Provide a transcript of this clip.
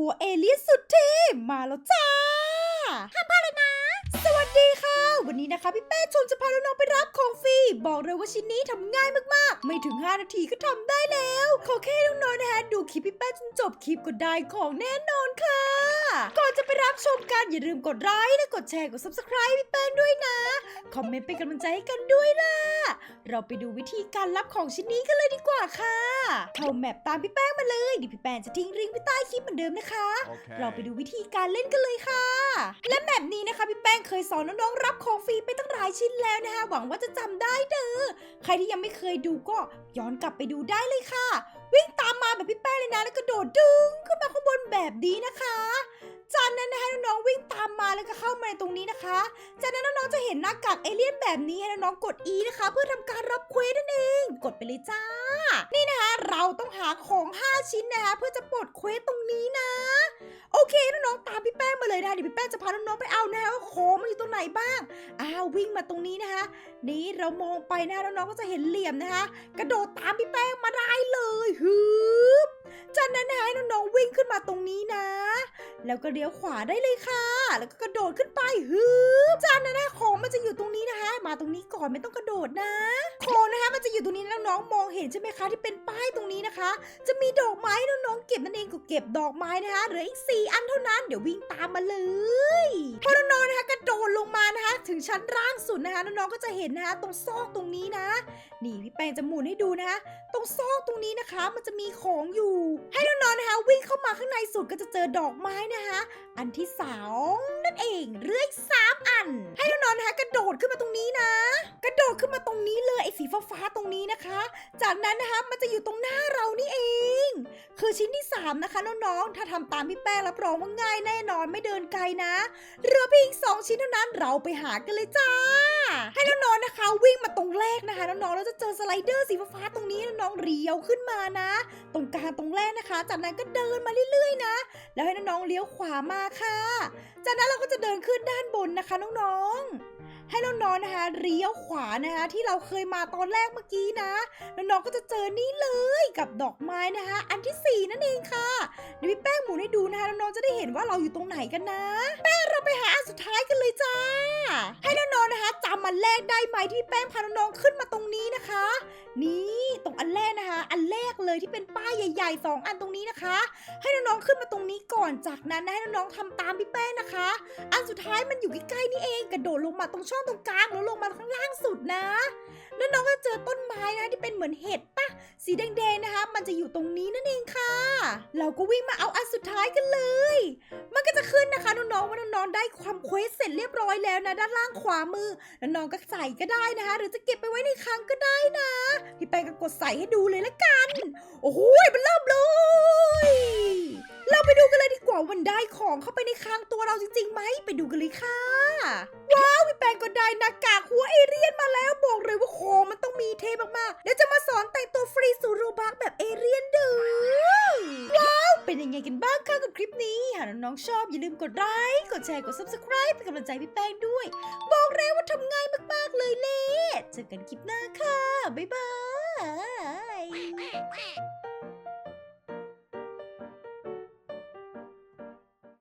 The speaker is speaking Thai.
หัวเอเลี่ยนสุดเท่มาแล้วจ้าห้ามพลาดเลยนะ สวัสดีค่ะ วันนี้นะคะพี่แป้ชมจะพาน้องๆไปรับของฟรีบอกเลยว่าชิ้นนี้ทำง่ายมากๆ ไม่ถึง 5 นาทีก็ทำได้แล้ว ขอแค่น้องๆนะคะดูคลิปพี่แป้จนจบคลิปก็ได้ของแน่นอนค่ะ ก่อนจะไปรับชมกันอย่าลืมกดไลค์และกดแชร์กด subscribe พี่แป้ด้วยนะ คอมเมนต์เป็นกำลังใจให้กันด้วยล่ะ เราไปดูวิธีการรับของชิ้นนี้กันเลยดีกว่าค่ะ เข้าแมปตามพี่แป้งมาเลยเดี๋ยวพี่แป้งจะทิ้งลิงก์ไว้ใต้คลิปเหมือนเดิมนะคะ Okay. เราไปดูวิธีการเล่นกันเลยค่ะ และแบบนี้นะคะพี่แป้งเคยสอนน้องๆรับของฟรีไปตั้งหลายชิ้นแล้วนะคะ หวังว่าจะจำได้เด้อใครที่ยังไม่เคยดูก็ย้อนกลับไปดูได้เลยค่ะ วิ่งตามมาแบบพี่แป้งเลยนะแล้วก็โดดดึงขึ้นมาข้างบนแบบนี้นะคะ จากนั้นนะคะน้องๆวิ่งตามมาแล้วก็เข้ามาในตรงนี้นะคะ จากนั้นน้องๆจะเห็นหน้ากากเอเลี่ยนแบบนี้ให้น้องๆกด E นะคะ เพื่อทำการรับเควสนั่นเอง กดไปเลยจ้า นี่นะคะ เราต้องหาของ 5 ชิ้นนะคะเพื่อจะปลดเควสตรงนี้นะ โอเคน้องๆตามพี่แป้งมาเลยนะเดี๋ยวพี่แป้งจะพาน้องๆไปเอานะคะว่าของมันอยู่ตรงไหนบ้างอ้าววิ่งมาตรงนี้นะคะนี่เรามองไปนะคะน้องๆก็จะเห็นเหลี่ยมนะคะ กระโดดตามพี่แป้งมาได้เลยฮึบจากนั้นนะคะให้น้องๆวิ่งขึ้นมาตรงนี้นะ แล้วก็เลี้ยวขวาได้เลยค่ะ แล้วก็กระโดดขึ้นไปฮึบจากนั้นนะของมันจะอยู่ตรงนี้นะคะ มาตรงนี้ก่อนไม่ต้องกระโดดนะของนะคะมันจะอยู่ตรงนี้นะน้องๆมองเห็นใช่ไหมคะ ที่เป็นป้ายตรงนี้นะคะ จะมีดอกไม้น้องๆเก็บนั่นเองก็เก็บดอกไม้นะคะเหลืออีกสี่อันเท่านั้นเดี๋ยววิ่งตามมาเลยพอน้องๆนะคะกระโดดลงมานะคะ ถึงชั้นล่างสุดนะคะน้องๆก็จะเห็นนะคะ ตรงซอกตรงนี้นะ นี่พี่แป้งจะหมุนให้ดูนะคะ ตรงซอกตรงนี้นะคะ มันจะมีของอยู่ ให้น้องๆนะคะ วิ่งเข้ามาข้างในสุดก็จะเจอดอกไม้นะคะ อันที่สอง เองเรื่อยสามอัน ให้น้องๆนะคะกระโดดขึ้นมาตรงนี้นะ กระโดดขึ้นมาตรงนี้เลยไอ้สีฟ้าๆตรงนี้นะคะ จากนั้นนะคะมันจะอยู่ตรงหน้าเรานี่เอง คือชิ้นที่ 3 นะคะน้องๆถ้าทำตามพี่แป้งรับรองว่าง่ายแน่นอนไม่เดินไกลนะเหลือเพียงสองชิ้นเท่านั้นเราไปหากันเลยจ้า ให้น้องๆนะคะ วิ่งมาตรงแรกนะคะน้องๆแล้วจะเจอสไลเดอร์สีฟ้าๆตรงนี้น้องๆเรียวขึ้นมานะ ตรงกลางตรงแรกนะคะ จากนั้นก็เดินมาเรื่อย แล้วให้น้องๆเลี้ยวขวามาค่ะ จากนั้นเราก็จะเดินขึ้นด้านบนนะคะน้องๆ ให้น้องๆนะคะเลี้ยวขวานะคะที่เราเคยมาตอนแรกเมื่อกี้นะน้องๆก็จะเจอนี่เลยกับดอกไม้นะคะ อันที่สี่นั่นเองค่ะเดี๋ยวพี่แป้งหมุนให้ดูนะคะน้องๆจะได้เห็นว่าเราอยู่ตรงไหนกันนะ แป้งเราไปหาอันสุดท้ายกันเลยจ้า มันแรกได้ไหมที่พี่แป้งพาน้องขึ้นมาตรงนี้นะคะ นี่ตรงอันแรกนะคะ อันแรกเลยที่เป็นป้ายใหญ่ๆสองอันตรงนี้นะคะ ให้น้องๆขึ้นมาตรงนี้ก่อนจากนั้นนะให้น้องๆทำตามพี่แป้งนะคะ อันสุดท้ายมันอยู่ใกล้ๆนี่เองกระโดดลงมาตรงช่องตรงกลางแล้วลงมาข้างล่างสุดนะแล้วน้องก็เจอต้นไม้นะที่เป็นเหมือนเห็ดปะสีแดงๆนะคะ มันจะอยู่ตรงนี้นั่นเอง เราก็วิ่งมาเอาอันสุดท้ายกันเลย มันก็จะขึ้นนะคะน้องๆว่าน้องๆได้ความเควสเสร็จเรียบร้อยแล้วนะ ด้านล่างขวามือน้องๆก็ใส่ก็ได้นะคะ หรือจะเก็บไปไว้ในคลังก็ได้นะพี่แป้งก็กดใส่ให้ดูเลยละกัน โอ้โหมันเริ่มเลยเราไปดูกันเลยดีกว่าวันได้ของเข้าไปในคลังตัวเราจริงๆไหมไปดูกันเลยค่ะ ว้าวพี่แป้งก็ได้หน้ากากหัวเอเรียนมาแล้วบอกเลยว่าของมันต้องมีเท่มากๆเดี๋ยวจะมาสอนแต่งตัวฟรี ถ้ากับคลิปนี้ หากน้องๆชอบอย่าลืมกดไลค์กดแชร์กด subscribe เป็นกำลังใจพี่แป้งด้วย บอกแล้วว่าทำง่ายมากๆเลยเล่เจอกันคลิปหน้าค่ะ บ๊ายบาย